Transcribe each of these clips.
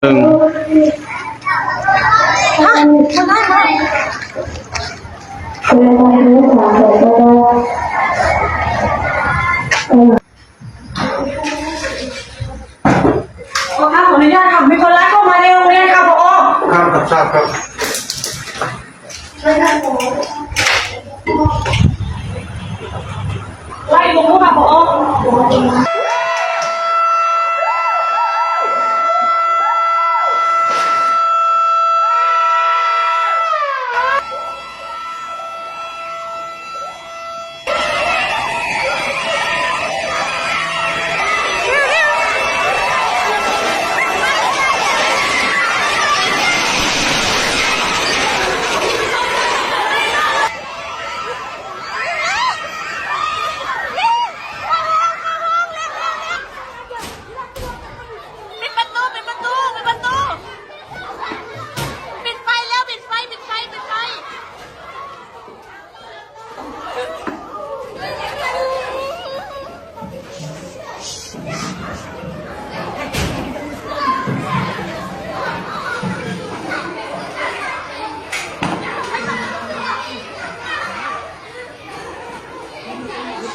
หนึ่งฮะมันได้ไหมขอค่ะขออนุญาตค่ะมีคนร้ายเข้ามาในโรงเรียนค่ะพอครับรับทราบครับไล่ลงค่ะพอ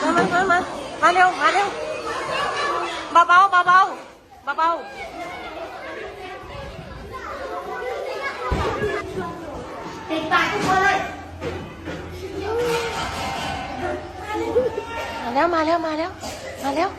มามามามามาเร็ว มาเร็วเบาเบาเบาเบาเบาเบาปิดปากทุกคนเลยมาแล้ว มาแล้ว มาแล้ว มาแล้ว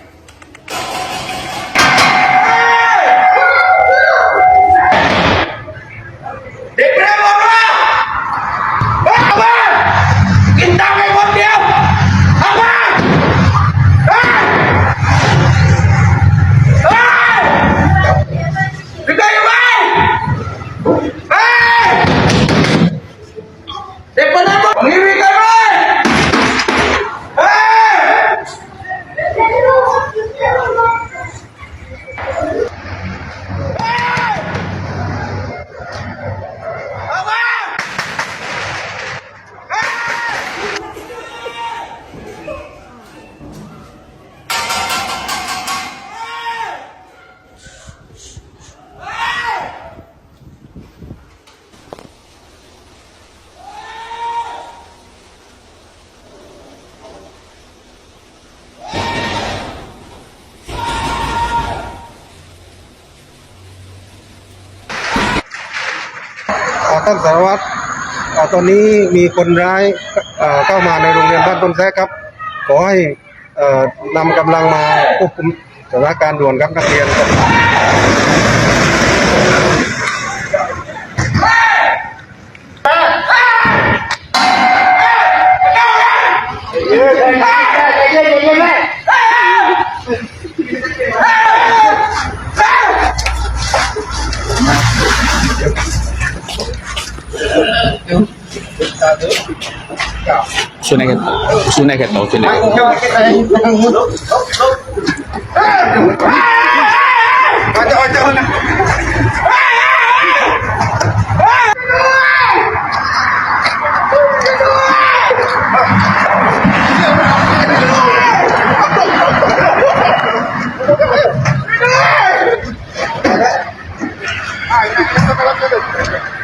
ท่านสารวัตรตอนนี้มีคนร้ายเข้ามาในโรงเรียนบ้านต้นแท้ครับ ขอให้นำกำลังมาควบคุมสถานการณ์ด่วนครับนักเรียน xuống này mo. Sinakit. Ojo, ojo na. Ay, ay, ay,